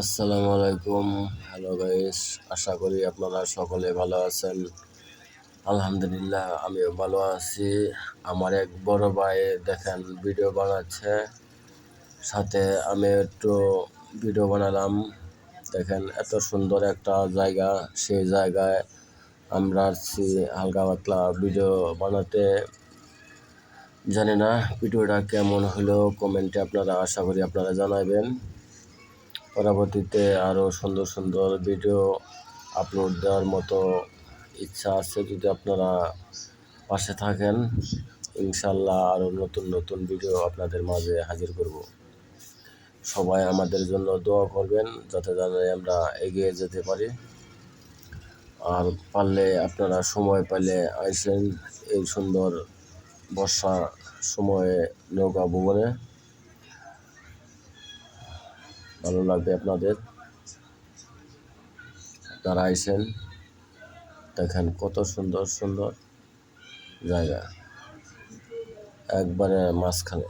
আসসালামু আলাইকুম। Hello guys আশা করি আপনারা সকলে ভালো আছেন। আলহামদুলিল্লাহ, আমিও ভালো আছি। আমার এক বড় ভাই দেখেন ভিডিও বানাচ্ছে। সাথে আমি একটু ভিডিও বানালাম। দেখেন এত সুন্দর একটা জায়গা, সেই জায়গায় আমরা আসছি হালকা পাতলা ভিডিও বানাতে। জানি না ভিডিওটা কেমন হলো কমেন্টে আপনারা আশা করি আপনারা জানাবেন। পরবর্তীতে আরও সুন্দর সুন্দর ভিডিও আপলোড দেওয়ার মতো ইচ্ছা আছে যদি আপনারা পাশে থাকেন, ইনশাল্লাহ আরও নতুন নতুন ভিডিও আপনাদের মাঝে হাজির করব। সবাই আমাদের জন্য দোয়া করবেন যাতে জানে আমরা এগিয়ে যেতে পারি। আর পারলে আপনারা সময় পেলে আইসেন এই সুন্দর বর্ষা সময়ে নৌকা ভবনে। ভালো লাগবে আপনাদের। আপনারা আইসেন দেখেন কত সুন্দর সুন্দর জায়গা। একবারে মাঝখানে।